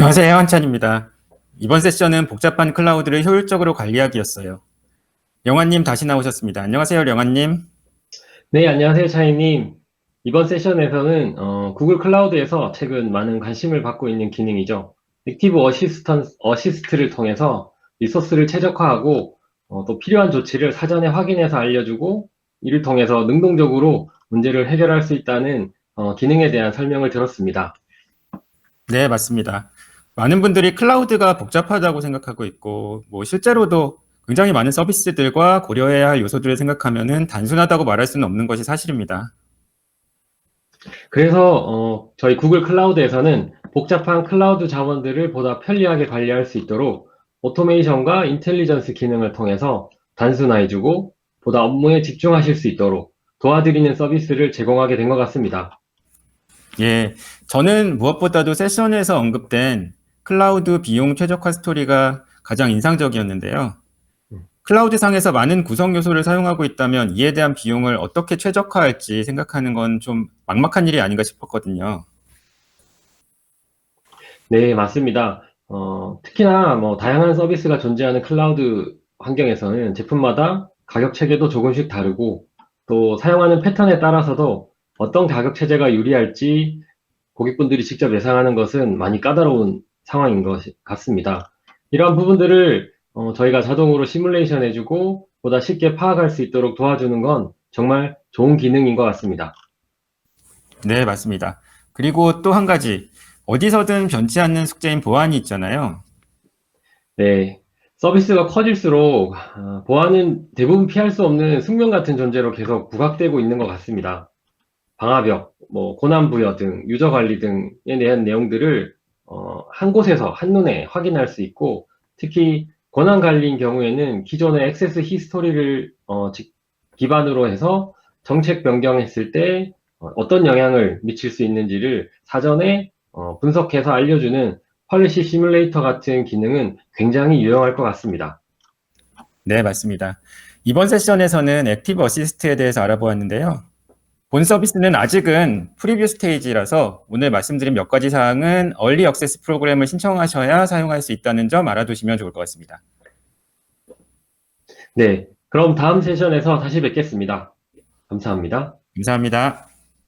안녕하세요. 한찬입니다. 이번 세션은 복잡한 클라우드를 효율적으로 관리하기였어요. 영환님 다시 나오셨습니다. 안녕하세요, 영환님. 네, 안녕하세요, 차이님. 이번 세션에서는 어, 구글 클라우드에서 최근 많은 관심을 받고 있는 기능이죠. 액티브 어시스턴, 어시스트를 통해서 리소스를 최적화하고 어, 또 필요한 조치를 사전에 확인해서 알려주고 이를 통해서 능동적으로 문제를 해결할 수 있다는 어, 기능에 대한 설명을 들었습니다. 네, 맞습니다. 많은 분들이 클라우드가 복잡하다고 생각하고 있고, 뭐 실제로도 굉장히 많은 서비스들과 고려해야 할 요소들을 생각하면은 단순하다고 말할 수는 없는 것이 사실입니다. 그래서 어, 저희 구글 클라우드에서는 복잡한 클라우드 자원들을 보다 편리하게 관리할 수 있도록 오토메이션과 인텔리전스 기능을 통해서 단순화해주고 보다 업무에 집중하실 수 있도록 도와드리는 서비스를 제공하게 된 것 같습니다. 예, 저는 무엇보다도 세션에서 언급된 클라우드 비용 최적화 스토리가 가장 인상적이었는데요. 클라우드 상에서 많은 구성 요소를 사용하고 있다면 이에 대한 비용을 어떻게 최적화할지 생각하는 건 좀 막막한 일이 아닌가 싶었거든요. 네, 맞습니다. 어, 특히나 뭐 다양한 서비스가 존재하는 클라우드 환경에서는 제품마다 가격 체계도 조금씩 다르고 또 사용하는 패턴에 따라서도 어떤 가격 체제가 유리할지 고객분들이 직접 예상하는 것은 많이 까다로운 상황인 것 같습니다. 이러한 부분들을 어, 저희가 자동으로 시뮬레이션 해주고 보다 쉽게 파악할 수 있도록 도와주는 건 정말 좋은 기능인 것 같습니다. 네, 맞습니다. 그리고 또 한 가지, 어디서든 변치 않는 숙제인 보안이 있잖아요. 네. 서비스가 커질수록 아, 보안은 대부분 피할 수 없는 숙명 같은 존재로 계속 부각되고 있는 것 같습니다. 방화벽, 뭐 고난 부여 등 유저 관리 등에 대한 내용들을 어, 한 곳에서 한눈에 확인할 수 있고 특히 권한 관리인 경우에는 기존의 액세스 히스토리를 어, 직- 기반으로 해서 정책 변경했을 때 어, 어떤 영향을 미칠 수 있는지를 사전에 어, 분석해서 알려주는 펄리시 시뮬레이터 같은 기능은 굉장히 유용할 것 같습니다. 네, 맞습니다. 이번 세션에서는 액티브 어시스트에 대해서 알아보았는데요. 본 서비스는 아직은 프리뷰 스테이지라서 오늘 말씀드린 몇 가지 사항은 얼리 액세스 프로그램을 신청하셔야 사용할 수 있다는 점 알아두시면 좋을 것 같습니다. 네, 그럼 다음 세션에서 다시 뵙겠습니다. 감사합니다. 감사합니다.